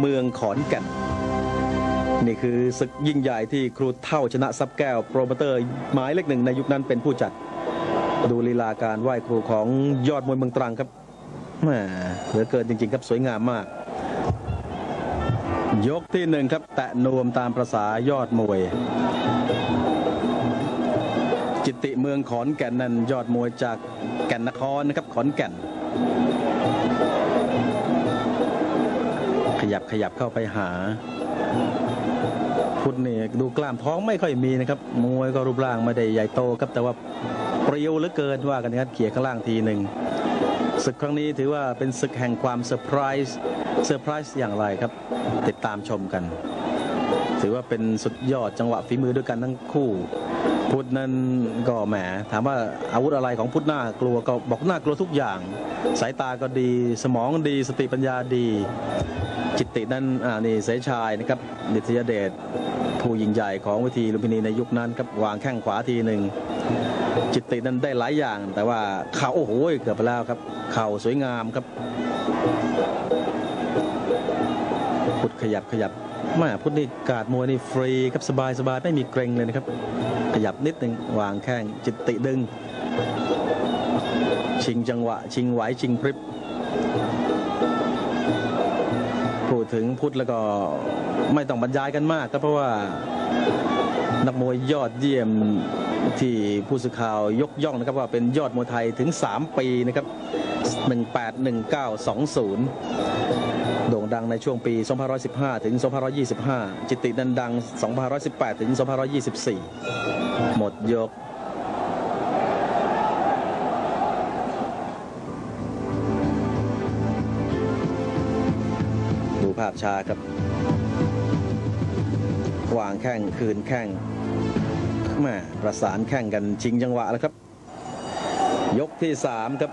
เมืองขอนแก่น นี่คือศึกยิ่งใหญ่ที่ครูเท่าชนะซับแก้ว โปรโมเตอร์หมายเลขหนึ่งในยุคนั้นเป็นผู้จัด ดูลีลาการไหว้ครูของยอดมวยเมืองตรังครับแหมเหลือเกินจริง ๆ ครับสวยงามมาก ยกที่หนึ่งครับ แตะนวมตามประษายอดมวย จิติเมืองขอนแก่นนั้นยอดมวยจากแก่นนครนะครับขอนแก่น ยับขยับเข้าไปหา พุทธนี่ดูกล้ามท้องไม่ค่อยมีนะครับ มวยก็รูปร่างไม่ได้ใหญ่โตครับ แต่ว่าเปรียวเหลือเกินว่ากันนะครับเขี่ยข้างล่างทีหนึ่งศึกครั้งนี้ถือว่าเป็นศึกแห่งความเซอร์ไพรส์เซอร์ไพรส์อย่างไรครับ ติดตามชมกัน ถือว่าเป็นสุดยอดจังหวะฝีมือด้วยกันทั้งคู่ พุทธนั้นก็แหมถามว่าอาวุธอะไรของพุทธน่ากลัวก็บอกน่ากลัวทุกอย่าง สายตาก็ดีสมองดีสติปัญญาดี จิตตินั้นอ่านี่เสยชายนะครับนิตยเดชผู้ยิงใหญ่ของวิธีลุมพินีในยุคนั้นครับวางแข้งขวาทีหนึ่งจิตตินั้นได้หลายอย่าง แต่ว่าเข่าโอ้โหเกือบไปแล้วครับ เข่าสวยงามครับพุทธขยับขยับ แมาพุทธนี่การดมวยนี่ฟรีครับสบายสบายไม่มีเกรงเลยนะครับ ขยับนิดหนึ่งวางแข้งจิตติดึง ชิงจังหวะ ชิงไหวชิงพริบพูดถึงพุทธแล้วก็ไม่ต้องบรรยายกันมากครับเพราะว่านักมวยยอดเยี่ยมที่ผู้สื่อข่าวยกย่องนะครับว่าเป็นยอดมวยไทยถึง 3 ปีนะครับ 181920 โด่งดังในช่วงปี 2515 ถึง 2525 จิตตินันดัง 2518 ถึง 2524 หมดยกดูภาพชาครับวางแข้งคืนแข้งแม่ประสานแข้งกันชิงจังหวะแล้วครับ ยกที่ 3 ครับ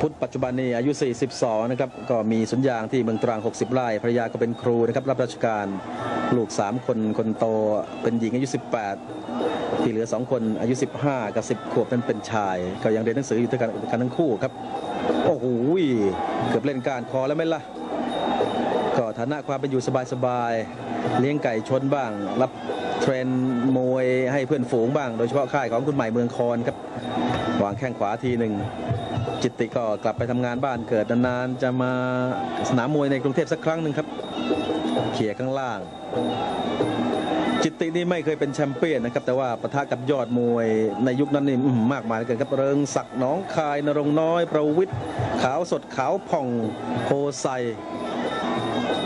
พุทธปัจจุบันนี้อายุ 42 นะครับ ก็มีสุญญางที่เมืองตรัง 60 ไร่ภรรยาก็เป็นครูนะครับ รับราชการลูก 3 คนคนโตเป็นหญิงอายุ 18 ที่เหลือ 2 คนอายุ 15 กับ 10 ขวบนั้นเป็นชาย ก็ยังเรียนหนังสืออยู่ด้วยกันกันทั้งคู่ครับ โอ้โหเกือบเล่นการคอแล้วไหมล่ะ ก็ฐานะความเป็นอยู่สบายๆเลี้ยงไก่ชนบ้าง รับเทรนมวยให้เพื่อนฝูงบ้าง โดยเฉพาะค่ายของคุณใหม่เมืองคอนครับวางแข้งขวาทีหนึ่ง จิตติก็กลับไปทำงานบ้านเกิดนานๆจะมาสนามมวยในกรุงเทพสักครั้งหนึ่งครับเขี่ยข้างล่าง จิตตินี่ไม่เคยเป็นแชมเปี้ยนนะครับ แต่ว่าปะทะกับยอดมวยในยุคนั้นนี่มากมายเลือเกินครับเริงศักดิ์หนองคายนรงน้อย ประวิทย์ขาวสดขาวผ่องโพไซ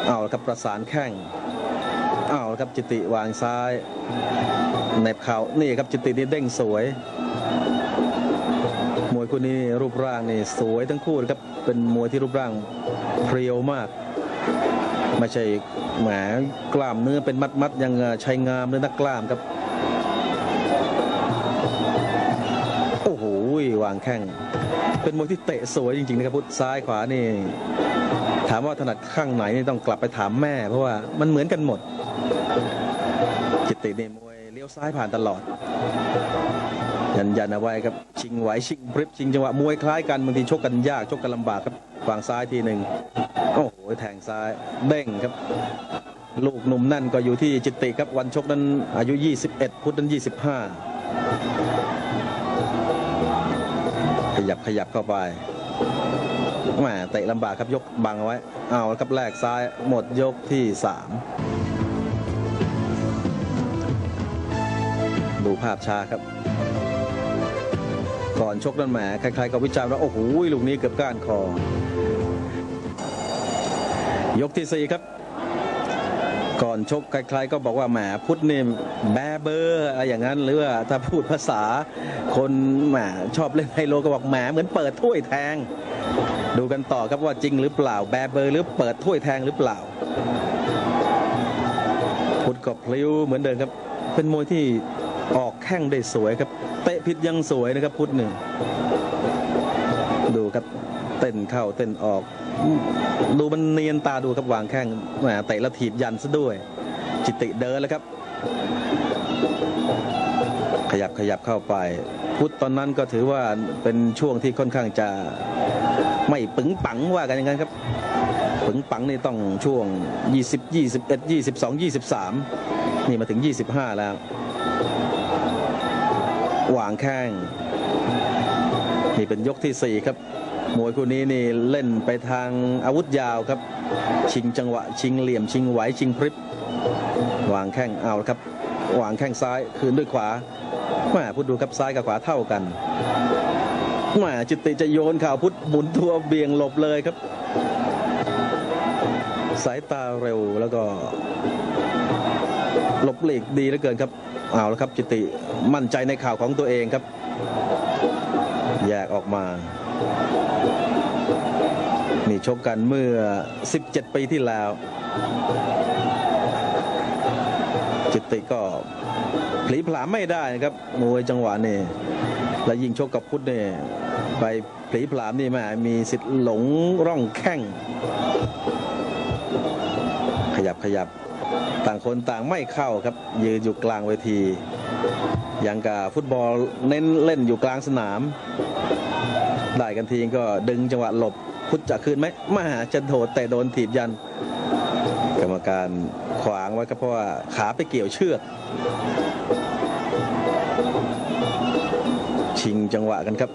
เอาครับประสานแข้งเอาครับจิตติวางซ้ายเหน็บเข่านี่ครับจิตตินี่เด้งสวย คู่นี้รูปร่างนี่สวยทั้งคู่นะครับเป็นมวยที่รูปร่างเพรียวมากไม่ใช่แหมกล้ามเนื้อเป็นมัดมัดยังชัยงามเลยนักกล้ามครับโอ้โหวางแข้งเป็นมวยที่เตะสวยจริงๆนะครับพุทธซ้ายขวานี่ถามว่าถนัดข้างไหนนี่ต้องกลับไปถามแม่ เพราะว่ามันเหมือนกันหมดจิตตินี่มวยเลี้ยวซ้ายผ่านตลอด ยันยันเอาไว้ครับชิงไหวชิงพริบชิงจังหวะมวยคล้ายกันบางทีชกกันยากชกกันลำบากครับฝั่งซ้ายทีหนึ่งโอ้โหแทงซ้ายเด้งครับ ลูกหนุ่มนั่นก็อยู่ที่จิตติครับวันชกนั้นอายุ 21 พุทธนั้น 25 ขยับขยับเข้าไปแหมเตะลำบากครับยกบังเอาไว้เอาครับแลกซ้ายหมดยกที่ 3 ดูภาพช้าครับ ก่อนชกนั่นแหมใครๆก็วิจารณ์ว่าโอ้โหลูกนี้เกือบก้านคอ ยกที่4ครับ ก่อนชกใครๆก็บอกว่าแหมพุทธนี่แบเบอร์อะไรอย่างนั้นหรือว่าถ้าพูดภาษา คนแหมชอบเล่นไฮโลก็บอกแหมเหมือนเปิดถ้วยแทง ดูกันต่อครับว่าจริงหรือเปล่าแบเบอร์หรือเปิดถ้วยแทงหรือเปล่า พุทธก็พลิ้วเหมือนเดิมครับ เป็นมวยที่ ออกแข้งได้สวยครับ เตะผิดยังสวยนะครับพุทธหนึ่ง ดูครับเต้นเข้าเต้นออก ดูมันเนียนตาดูครับวางแข้งแหมเตะแล้วถีบยันซะด้วย จิตติเดินแล้วครับ ขยับขยับเข้าไป พุทธตอนนั้นก็ถือว่าเป็นช่วงที่ค่อนข้างจะไม่ปึงปังว่ากันอย่างนั้นครับปึงปังนี่ต้องช่วง 20 21 22 23 นี่มาถึง 25 แล้ว วางแข้งนี่เป็นยกที่ 4 ครับ มวยคู่นี้นี่เล่นไปทางอาวุธยาวครับ ชิงจังหวะ ชิงเหลี่ยม ชิงไหว ชิงพริบวางแข้งเอาครับ วางแข้งซ้ายคืนด้วยขวาแม่พูดดูครับซ้ายกับขวาเท่ากันแม่จิตติจะโยนข่าวพุทธหมุนตัวเบี่ยงหลบเลยครับ สายตาเร็วแล้วก็ หลบหลีกดีเหลือเกินครับเอาละครับจิตติมั่นใจในข่าวของตัวเองครับ แยกออกมานี่ชกกันเมื่อ 17 ปีที่แล้ว จิตติก็ผลีผลามไม่ได้นะครับมวยจังหวะนี่และยิงชกกับพุทธเนี่ยไปผลีผลามนี่แม่มีสิทธิ์หลงร่องแข้ง ขยับขยับ ต่างคนต่างไม่เข้าครับยืนอยู่กลางเวทีอย่างกับฟุตบอลเน้นเล่นอยู่กลางสนาม ได้กันทีก็ดึงจังหวะหลบพุทธจะคืนไหมมหาจะโถดแต่โดนถีบยัน กรรมการขวางไว้ก็เพราะว่าขาไปเกี่ยวเชือก ชิงจังหวะกันครับ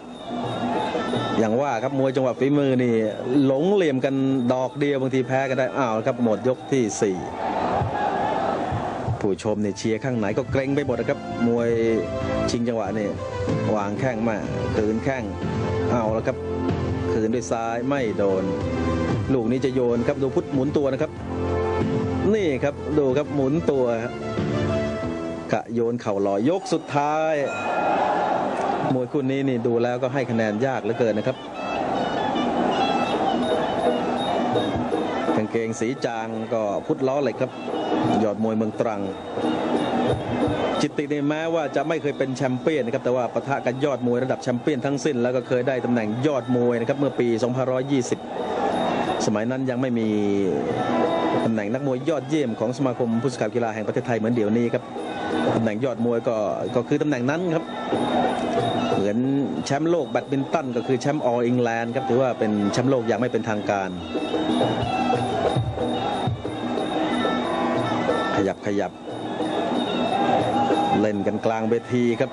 อย่างว่าครับมวยจังหวะฝีมือนี่ หลงเหลี่ยมกันดอกเดียวบางทีแพ้กันได้อ้าวครับหมดยกที่4 ผู้ชมเนี่ยเชียร์ข้างไหนก็เกรงไปหมดนะครับ มวยชิงจังหวะเนี่ยวางแข้งมาคืนแข้งเอาแล้วครับ คืนด้วยซ้ายไม่โดน ลูกนี้จะโยนครับดูพุทธหมุนตัวนะครับ นี่ครับดูครับหมุนตัวครับกะโยนเข่าลอยยกสุดท้าย มวยคู่นี้นี่ดูแล้วก็ให้คะแนนยากเหลือเกินนะครับ เกงสีจางก็พุทธล้อเหล็กครับ ยอดมวยเมืองตรัง จิตตินี่แม้ว่าจะไม่เคยเป็นแชมเปี้ยนนะครับแต่ว่าปะทะกันยอดมวยระดับแชมเปี้ยนทั้งสิ้น แล้วก็เคยได้ตำแหน่งยอดมวยนะครับเมื่อปี 2520 สมัยนั้นยังไม่มีตำแหน่งนักมวยยอดเยี่ยมของสมาคมผู้สื่อข่าวกีฬาแห่งประเทศไทยเหมือนเดี๋ยวนี้ครับตำแหน่งยอดมวยก็ก็คือตำแหน่งนั้นครับ เหมือนแชมป์โลกแบดมินตันก็คือแชมป์ออลอิงแลนด์ครับถือว่าเป็นแชมป์โลกอย่างไม่เป็นทางการ ขยับขยับ เล่นกันกลางเวทีครับ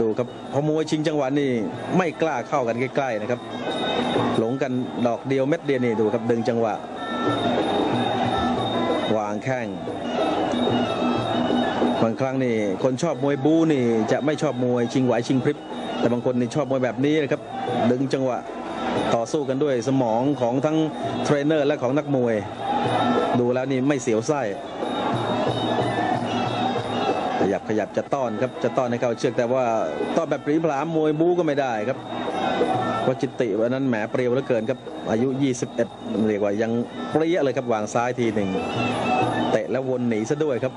ดูครับพอมวยชิงจังหวะนี่ไม่กล้าเข้ากันใกล้ๆนะครับ หลงกันดอกเดียวเม็ดเดียวนี่ดูครับดึงจังหวะ วางแข้ง บางครั้งนี่คนชอบมวยบูนี่จะไม่ชอบมวยชิงไหวชิงพริบ แต่บางคนนี่ชอบมวยแบบนี้นะครับดึงจังหวะต่อสู้กันด้วยสมองของทั้งเทรนเนอร์และของนักมวย ดูแล้วนี่ไม่เสียวไส้ขยับขยับจะต้อนครับจะต้อนให้เขาเชือกแต่ว่าต้อนแบบปรีพลามมวยบูก็ไม่ได้ครับเพราะจิตติวันนั้นแหมเปรียวเหลือเกินครับอายุ 21 เรียกว่ายังเปรี้ยเลยครับวางซ้ายทีหนึ่งเตะแล้ววนหนีซะด้วยครับ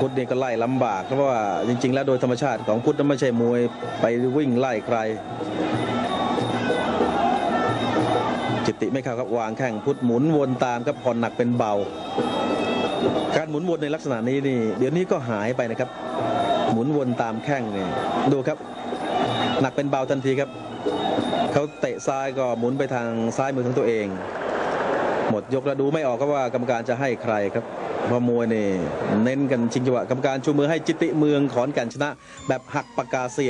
พุทธนี่ก็ไล่ลำบาก เพราะว่าจริง ๆ แล้วโดยธรรมชาติของพุทธนั้นไม่ใช่มวยไปวิ่งไล่ใคร จิตติไม่เข้าครับวางแข้งพุทธหมุนวนตามครับผ่อนหนักเป็นเบา การหมุนวนในลักษณะนี้นี่เดี๋ยวนี้ก็หายไปนะครับ หมุนวนตามแข้งนี่ดูครับ หนักเป็นเบาทันทีครับเขาเตะซ้ายก็หมุนไปทางซ้ายมือของตัวเอง หมดยกแล้วดูไม่ออกครับว่ากรรมการจะให้ใครครับ พอมวยนี่เน้นกันชิงจังหวะกรรมการชูมือให้จิตติเมืองขอนแก่นชนะแบบหักปากกาเสียด